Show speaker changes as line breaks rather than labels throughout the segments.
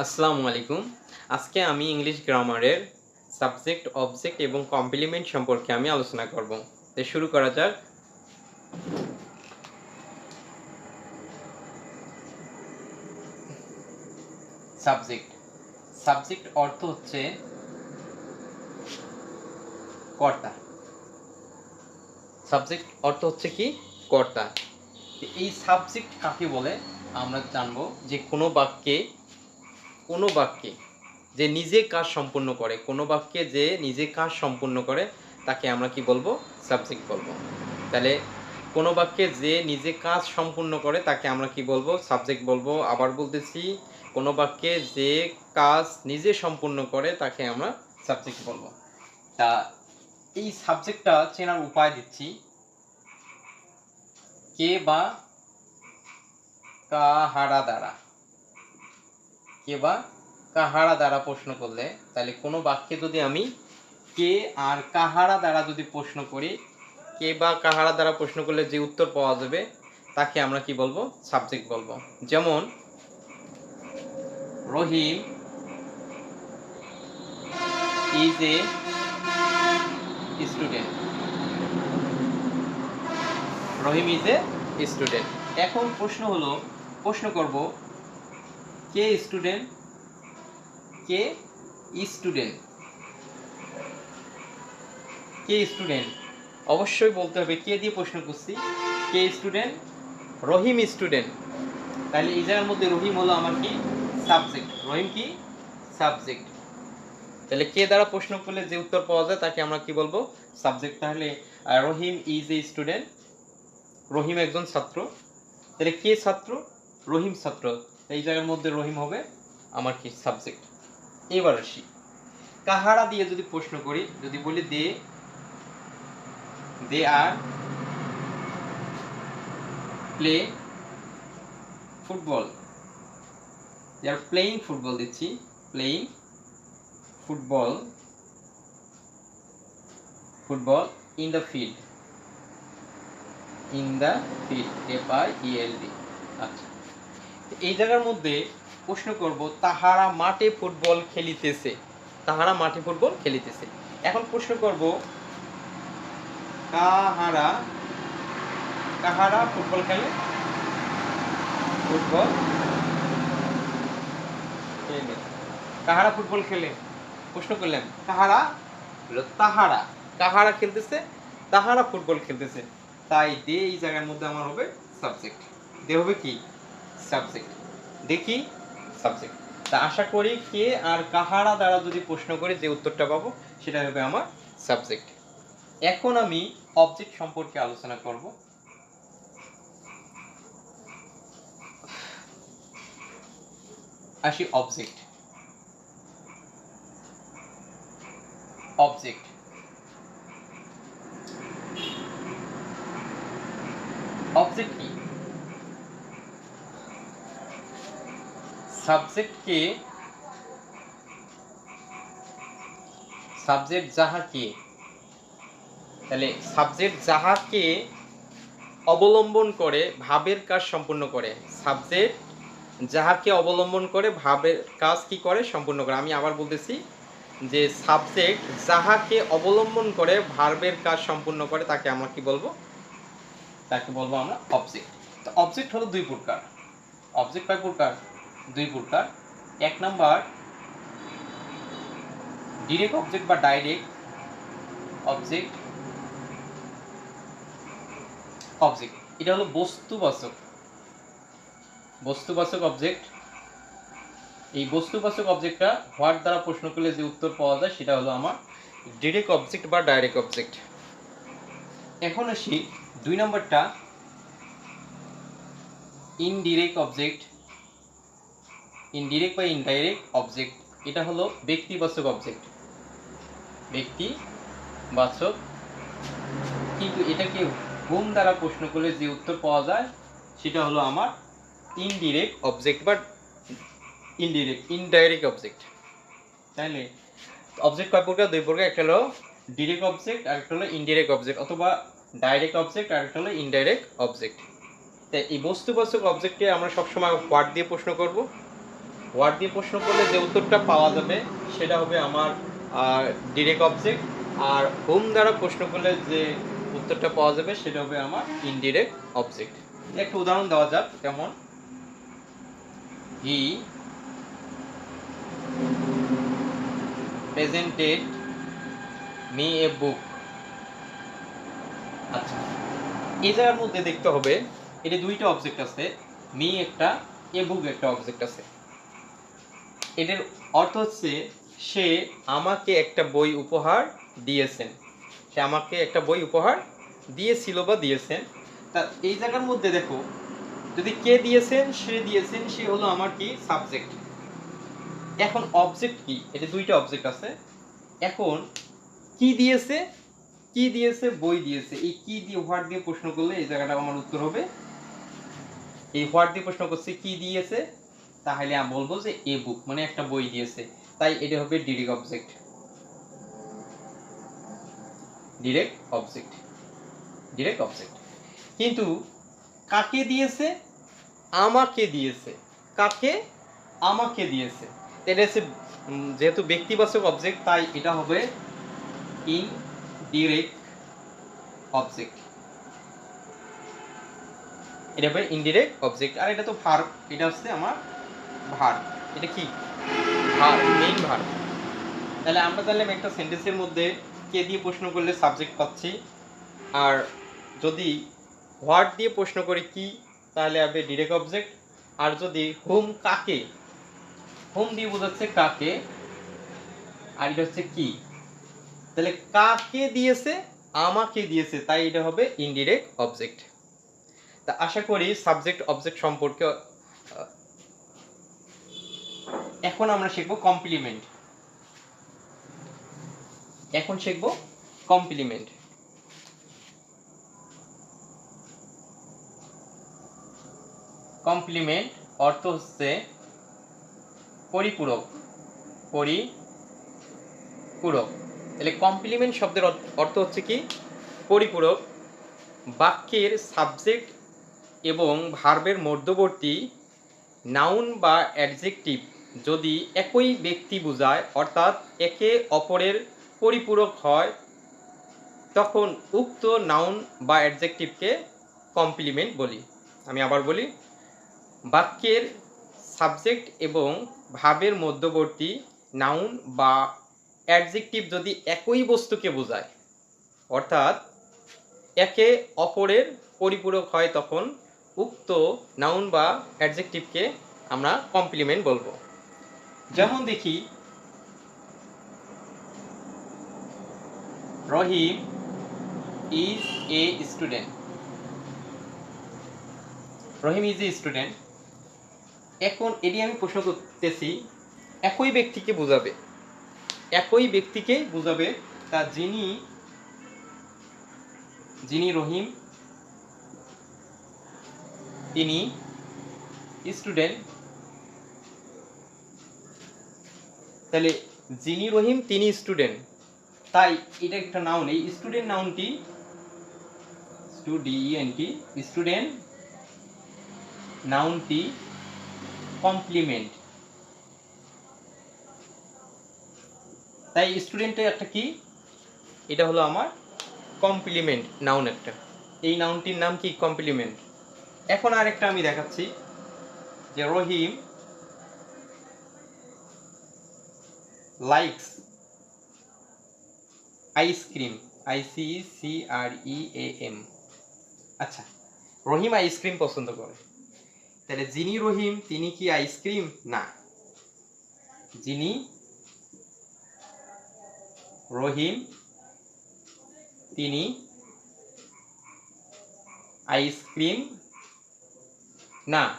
আসসালামু আলাইকুম। আজকে আমি ইংলিশ গ্রামারের সাবজেক্ট অবজেক্ট এবং কমপ্লিমেন্ট সম্পর্কে আমি আলোচনা করব। তো শুরু করা যাক। সাবজেক্ট সাবজেক্ট অর্থ হচ্ছে কর্তা। সাবজেক্ট অর্থ হচ্ছে কি? কর্তা। এই সাবজেক্ট কাকে বলে? আমরা জানব যে কোনো বাক্যে কোনো বাক্যে যে নিজে কাজ সম্পূর্ণ করে, কোনো বাক্যে যে নিজে কাজ সম্পূর্ণ করে, তাকে আমরা কি বলব? সাবজেক্ট বলব। তাহলে কোনো বাক্যে যে নিজে কাজ সম্পূর্ণ করে, তাকে আমরা কি বলব? সাবজেক্ট বলব। আবার বলতেছি, কোনো বাক্যে যে কাজ নিজে সম্পূর্ণ করে, তাকে আমরা সাবজেক্ট বলব। তা এই সাবজেক্টটা চেনার উপায় দিচ্ছি। কে বা কাহারা দ্বারা। কে বা কাহারা দ্বারা প্রশ্ন করলে, তাহলে কোনো বাক্যে যদি আমি কে আর কাহারা দ্বারা যদি প্রশ্ন করি, কে বা কাহারা দ্বারা প্রশ্ন করলে যে উত্তর পাওয়া যাবে, তাকে আমরা কি বলব? সাবজেক্ট বলব। যেমন, Rahim is a student Rahim is a student এখন প্রশ্ন হলো, প্রশ্ন করব কে স্টুডেন্ট? কে স্টুডেন্ট? কে স্টুডেন্ট? অবশ্যই বলতে হবে, কে দিয়ে প্রশ্ন করছি? কে স্টুডেন্ট? রহিম স্টুডেন্ট। তাহলে এই মধ্যে রহিম হলো আমার কি? সাবজেক্ট। রহিম কি? সাবজেক্ট। তাহলে কে দ্বারা প্রশ্ন করলে যে উত্তর পাওয়া যায় তাকে আমরা কি বলব? সাবজেক্ট। তাহলে রহিম ইজ এ স্টুডেন্ট রহিম একজন ছাত্র। তাহলে কে ছাত্র? রহিম ছাত্র। এই জায়গার মধ্যে রহিম হবে আমার কি সাবজেক্ট এবার আসি। কাহারা দিয়ে যদি প্রশ্ন করি, যদি বলি they they are play football they are playing football দিচ্ছি playing football football in the field in the field F I E L D আচ্ছা। এই জায়গার মধ্যে প্রশ্ন করব, তাহারা মাঠে ফুটবল খেলিতেছে। তাহারা মাঠে ফুটবল খেলিতেছে। এখন প্রশ্ন করব, কাহারা কাহারা ফুটবল খেলে? ফুটবল খেলে। কাহারা ফুটবল খেলে? প্রশ্ন করলেন, কাহারা? তাহারা। কাহারা খেলতেছে, তাহারা ফুটবল খেলতেছে। তাই দে এই জায়গার মধ্যে আমার হবে সাবজেক্ট দে হবে কি? সাবজেক্ট দেখি সাবজেক্ট তা আশা করি কে আর কাহারা দ্বারা যদি প্রশ্ন করি যে উত্তরটা পাবো, সেটা হবে আমার সাবজেক্ট এখন আমি অবজেক্ট সম্পর্কে আলোচনা করব। আসি অবজেক্ট অবজেক্ট কি সাবজেক্টকে সাবজেক্ট যাহাকে তাহলে সাবজেক্ট যাহাকে অবলম্বন করে, ভাবের কাজ সম্পূর্ণ করে। সাবজেক্ট যাহাকে অবলম্বন করে, ভাবের কাজ কি করে, সম্পূর্ণ করে। আমি আবার বলতেছি যে সাবজেক্ট যাহাকে অবলম্বন করে, ভার্বের কাজ সম্পূর্ণ করে, তাকে আমরা কি বলব? তাকে বলব আমরা অবজেক্ট তো অবজেক্ট হলো দুই প্রকার। অবজেক্ট কয় প্রকার? দুই প্রকার। এক নাম্বার ডিরেক্ট অবজেক্ট বা ডাইরেক্ট অবজেক্ট অবজেক্ট এটা হলো বস্তুবাচক। বস্তুবাচক অবজেক্ট এই বস্তুবাচক অবজেক্টটা হোয়াট দ্বারা প্রশ্ন করলে যে উত্তর পাওয়া যায় সেটা হলো আমার ডিরেক্ট অবজেক্ট বা ডাইরেক্ট অবজেক্ট এখন আসি দুই নম্বরটা ইনডিরেক্ট অবজেক্ট ইনডিরেক্ট বা ইনডাইরেক্ট অবজেক্ট এটা হলো ব্যক্তিবাচক অবজেক্ট ব্যক্তিবাচক, কিন্তু এটাকে হোম দ্বারা প্রশ্ন করলে যে উত্তর পাওয়া যায়, সেটা হলো আমার ইনডিরেক্ট অবজেক্ট বা ইনডিরেক্ট ইনডাইরেক্ট অবজেক্ট তাইলে অবজেক্ট কয় প্রকার? দুই প্রকার, একটা হলো ডিরেক্ট অবজেক্ট আর একটা হলো ইনডিরেক্ট অবজেক্ট অথবা ডাইরেক্ট অবজেক্ট আর একটা হলো ইনডাইরেক্ট অবজেক্ট তাই এই বস্তুবাচক অবজেক্টে আমরা সবসময় হোয়াট দিয়ে প্রশ্ন করব। ওয়ার্ড দিয়ে প্রশ্ন করলে যে উত্তরটা পাওয়া যাবে, সেটা হবে আমার ডিরেক্ট অবজেক্ট আর হোম দ্বারা প্রশ্ন করলে যে উত্তরটা পাওয়া যাবে, সেটা হবে আমার ইনডিরেক্ট অবজেক্ট একটা উদাহরণ দেওয়া যাক যেমন হি প্রেজেন্টেড মি এ বুক আচ্ছা এই জায়গার মধ্যে দেখতে হবে, এটা দুইটা অবজেক্ট আছে। মি একটা, এ বুক একটা অবজেক্ট আছে। এটার অর্থ হচ্ছে, সে আমাকে একটা বই উপহার দিয়েছেন। সে আমাকে একটা বই উপহার দিয়েছিল বা দিয়েছেন। তা এই জায়গার মধ্যে দেখো, যদি কে দিয়েছেন, সে দিয়েছেন, সে হলো আমার কি? সাবজেক্ট এখন অবজেক্ট কি? এটা দুইটা অবজেক্ট আছে। এখন কি দিয়েছে? কি দিয়েছে? বই দিয়েছে। এই কি দিয়ে হোয়াট দিয়ে প্রশ্ন করলে এই জায়গাটা আমার উত্তর হবে। এই হোয়াট দিয়ে প্রশ্ন করছে, কি দিয়েছে? তাহলে আমি বলব যে এ বুক মানে একটা বই দিয়েছে। তাই এটা হবে direct object direct object direct object কিন্তু কাকে দিয়েছে? আমাকে দিয়েছে। কাকে? আমাকে দিয়েছে। এটা হচ্ছে যেহেতু ব্যক্তিবাচক অবজেক্ট তাই এটা হবে ইন ডিরেক্ট অবজেক্ট এটা হবে ইনডিরেক্ট অবজেক্ট আর এটা তো ভার্ব এটা হচ্ছে আমার ভার, এটা কি? ভার মেইন ভার। তাহলে আমরা তাহলে একটা সেন্টেন্সের মধ্যে কে দিয়ে প্রশ্ন করলে সাবজেক্ট পাচ্ছি? আর যদি হোয়াট দিয়ে প্রশ্ন করি কি, তাহলে হবে ডিরেক্ট অবজেক্ট আর যদি হোম কাকে? হোম দিয়ে বোঝাচ্ছে কাকে? আর এটা হচ্ছে কি? তাহলে কাকে দিয়েছে? আমাকে দিয়েছে, তাই এটা হবে ইনডিরেক্ট অবজেক্ট তা আশা করি সাবজেক্ট অবজেক্ট সম্পর্কে এখন আমরা শিখব কমপ্লিমেন্ট এখন শিখব কমপ্লিমেন্ট কমপ্লিমেন্ট অর্থ হচ্ছে পরিপূরক। পরিপূরক। তাহলে কমপ্লিমেন্ট শব্দের অর্থ- হচ্ছে কি? পরিপূরক। বাক্যের সাবজেক্ট এবং ভার্বের মধ্যবর্তী নাউন বা অ্যাডজেক্টিভ যদি একই ব্যক্তি বোঝায়, অর্থাৎ একে অপরের পরিপূরক হয়, তখন উক্ত নাউন বা অ্যাডজেক্টিভকে কমপ্লিমেন্ট বলি। আমি আবার বলি, বাক্যের সাবজেক্ট এবং ভাবের মধ্যবর্তী নাউন বা অ্যাডজেক্টিভ যদি একই বস্তুকে বোঝায়, অর্থাৎ একে অপরের পরিপূরক হয়, তখন উক্ত নাউন বা অ্যাডজেক্টিভকে আমরা কমপ্লিমেন্ট বলব। যেমন দেখি Rahim is a student Rahim is a student এখন এটি আমি প্রশ্ন করতেছি, একই ব্যক্তিকে বোঝাবে, একই ব্যক্তিকে বোঝাবে তা যিনি যিনি রহিম, তিনি স্টুডেন্ট তাহলে যিনি রহিম, তিনি স্টুডেন্ট তাই এটা একটা নাউন এই স্টুডেন্ট নাউনটি স্টুডিএনটি স্টুডেন্ট নাউনটি কমপ্লিমেন্ট তাই স্টুডেন্টের একটা কি? এটা হলো আমার কমপ্লিমেন্ট নাউন একটা। এই নাউনটির নাম কি? কমপ্লিমেন্ট এখন আরেকটা আমি দেখাচ্ছি, যে Rahim likes ice cream I C C R E A M আচ্ছা রহিম আইসক্রিম পছন্দ করে। তাহলে যিনি রহিম, তিনি কি আইসক্রিম না। যিনি রহিম, তিনি আইসক্রিম না।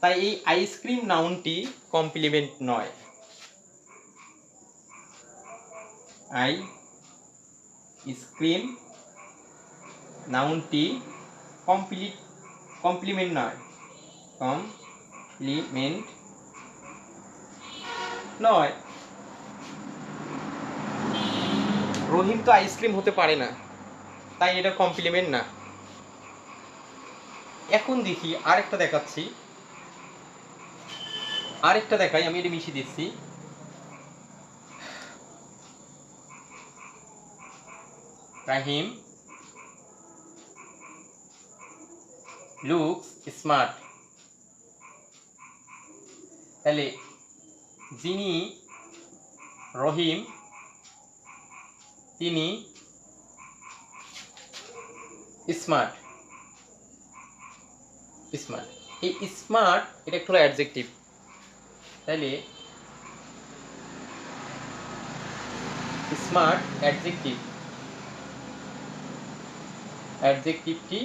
তাই এই আইসক্রিম নাউনটি কমপ্লিমেন্ট নয়। আই স্ক্রিম নাউনটি কমপ্লিট কমপ্লিমেন্ট নয় কমপ্লিমেন্ট নয়। রহিম তো আইসক্রিম হতে পারে না, তাই এটা কমপ্লিমেন্ট না। এখন দেখি আরেকটা দেখাচ্ছি। আরেকটা দেখাই, আমি এটা মিশিয়ে দিচ্ছি। Rahim looks smart. তাহলে যিনি রহিম, তিনি স্মার্ট। স্মার্ট। এই স্মার্ট, এটা একটু অ্যাডজেক্টিভ তাহলে স্মার্ট অ্যাডজেক্টিভ অ্যাডজেক্টিভটি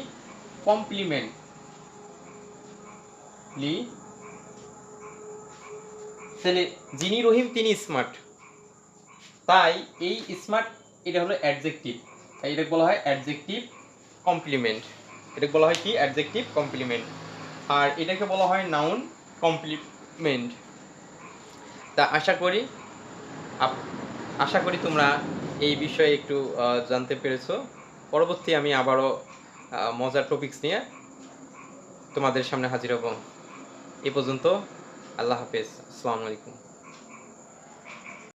কমপ্লিমেন্ট লি তাহলে যিনি রহিম তিনি স্মার্ট। তাই এই স্মার্ট এটা হলো অ্যাডজেক্টিভ। তাই এটা বলা হয় অ্যাডজেক্টিভ কমপ্লিমেন্ট। এটা বলা হয় কি? Adjective complement. আর এটাকে বলা হয় নাউন কমপ্লিমেন্ট। তা আশা করি আশা করি তোমরা এই বিষয়ে একটু জানতে পেরেছ। পরবর্তী আমি আবারও মজার টপিক্স নিয়ে তোমাদের সামনে হাজির হব। এ পর্যন্ত, আল্লাহ হাফেজ। আসসালামু আলাইকুম।